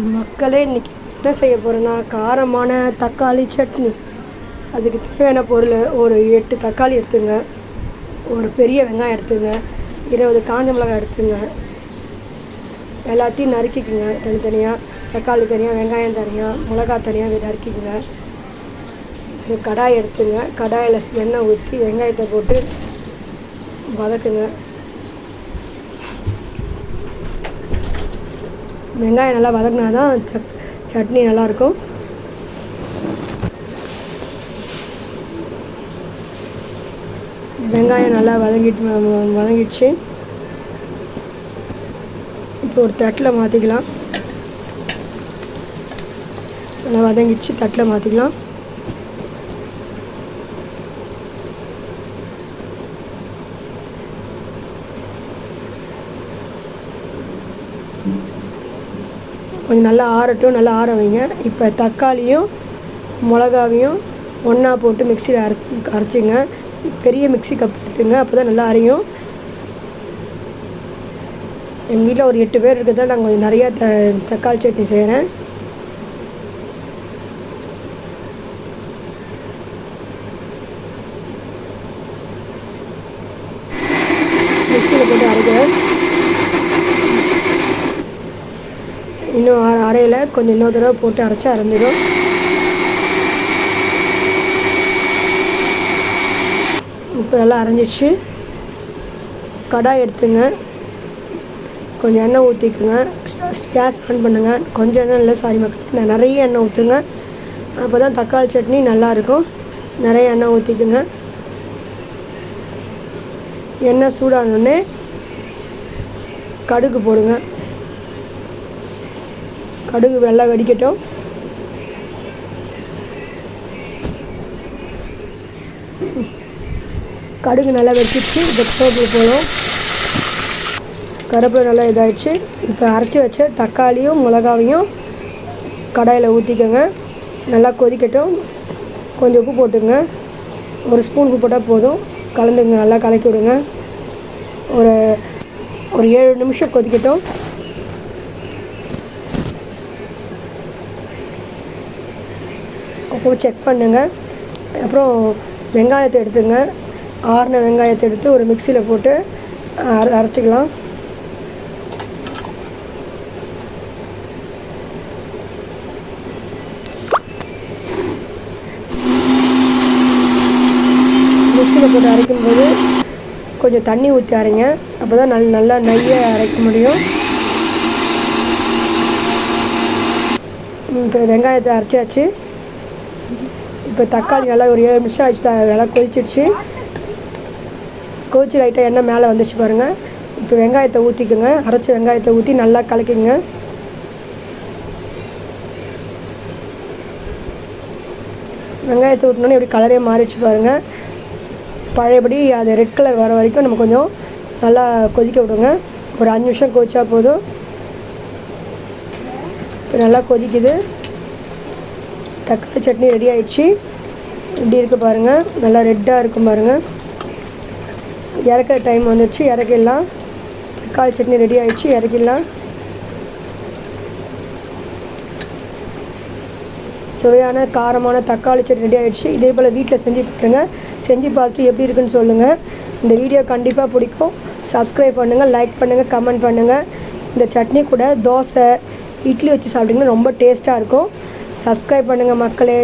மக்களே இன்னைக்கு என்ன செய்ய போகிறேன்னா காரமான தக்காளி சட்னி. அதுக்கு தேவையான பொருள் ஒரு எட்டு தக்காளி எடுத்துங்க. ஒரு பெரிய வெங்காயம் எடுத்துங்க. இருபது காஞ்ச மிளகாய் எடுத்துங்க. எல்லாத்தையும் நறுக்கிக்குங்க. தனித்தனியாக தக்காளி தனியாக வெங்காயம் தனியாக மிளகா தனியாக நறுக்கிக்குங்க. ஒரு கடாய் எடுத்துங்க. கடாயில் எண்ணெய் ஊற்றி வெங்காயத்தை போட்டு வதக்குங்க. வெங்காயம் நல்லா வதங்கினா தான் சட் சட்னி நல்லாயிருக்கும். வெங்காயம் நல்லா வதங்கிட்டு வ- வதங்கிடுச்சு. இப்போ ஒரு தட்டில் மாற்றிக்கலாம் நல்லா வதங்கிடுச்சு தட்டில் மாற்றிக்கலாம் கொஞ்சம் நல்லா ஆறட்டும் நல்லா ஆற வைங்க. இப்போ தக்காளியும் மிளகாவையும் ஒன்றா போட்டு மிக்சியில் அரை அரைச்சிங்க. பெரிய மிக்ஸி கப் எடுத்துங்க அப்போ தான் நல்லா அரையும். எங்கள் வீட்டில் ஒரு எட்டு பேர் இருக்கிறதால நான் கொஞ்சம் நிறையா த தக்காளி சட்னி செய்கிறேன் மிக்சியில் போட்டு அரைக்கிறேன். கொஞ்சம் இன்னொரு தடவை போட்டு அரைச்சி அரைஞ்சிடும் இப்போ நல்லா அரைஞ்சிடுச்சு. கடாய் எடுத்துங்க. கொஞ்சம் எண்ணெய் ஊற்றிக்குங்க கேஸ் ஆன் பண்ணுங்கள் கொஞ்சம் எண்ணெய் இல்லை சாரி மக்கள். நான் நிறைய எண்ணெய் ஊற்றுங்க அப்போ தான் தக்காளி சட்னி நல்லாயிருக்கும் நிறைய எண்ணெய் ஊற்றிக்குங்க எண்ணெய் சூடானோடனே கடுகு போடுங்க. கடுகு நல்லா வெடிக்கட்டும். கடுகு நல்லா வெடிச்சிடுச்சு இப்போ போகணும் போடும் கருவேப்பிலை நல்லா இதாகிடுச்சு இப்போ அரைச்சி வச்ச தக்காளியும் மிளகாவையும் கடாயில் ஊற்றிக்கோங்க நல்லா கொதிக்கட்டும். கொஞ்சம் உப்பு போட்டுங்க. ஒரு ஸ்பூன் உப்பு போட்டால் போதும். கலந்துங்க நல்லா கலக்கி விடுங்க. ஒரு ஒரு ஏழு நிமிஷம் கொதிக்கட்டும். அப்போ செக் பண்ணுங்கள் அப்புறம் வெங்காயத்தை எடுத்துங்க. ஆறின வெங்காயத்தை எடுத்து ஒரு மிக்சியில் போட்டு அர அரைச்சிக்கலாம். மிக்சியில் போட்டு அரைக்கும்போது கொஞ்சம் தண்ணி ஊற்றி அரைங்க. அப்போ தான் நல் நல்லா நையை அரைக்க முடியும். இப்போ வெங்காயத்தை அரைச்சாச்சு. இப்போ தக்காளி நல்லா ஒரு ஏழு நிமிஷம் ஆச்சு நல்லா கொதிச்சிடுச்சு. கொதிச்சு லைட்டாக எண்ணெய் மேலே வந்துச்சு பாருங்கள் இப்போ வெங்காயத்தை ஊற்றிக்குங்க அரைச்ச வெங்காயத்தை ஊற்றி நல்லா கலக்கிங்க வெங்காயத்தை ஊற்றினோன்னே எப்படி கலரே மாறிடுச்சு பாருங்கள் பழையபடி அது ரெட் கலர் வர வரைக்கும் நம்ம கொஞ்சம் நல்லா கொதிக்க விடுங்க. ஒரு அஞ்சு நிமிஷம் கொதிச்சா போதும். இப்போ நல்லா கொதிக்குது. தக்காளி சட்னி ரெடி ஆயிடுச்சு. இப்படி இருக்குது பாருங்கள் நல்லா ரெட்டாக இருக்கும் பாருங்கள் இறக்குற டைம் வந்துடுச்சு இறக்கிடலாம். தக்காளி சட்னி ரெடி ஆயிடுச்சு. இறக்கிடலாம். சுவையான காரமான தக்காளி சட்னி ரெடி ஆகிடுச்சு இதே போல் வீட்டில் செஞ்சு பாருங்க. செஞ்சு பார்த்துட்டு எப்படி இருக்குன்னு சொல்லுங்கள் இந்த வீடியோ கண்டிப்பாக பிடிக்கும். சப்ஸ்கிரைப் பண்ணுங்கள் லைக் பண்ணுங்கள் கமெண்ட் பண்ணுங்கள் இந்த சட்னி கூட தோசை இட்லி வச்சு சாப்பிட்டிங்கன்னா ரொம்ப டேஸ்ட்டாக இருக்கும். சப்ஸ்கிரைப் பண்ணுங்கள் மக்களே.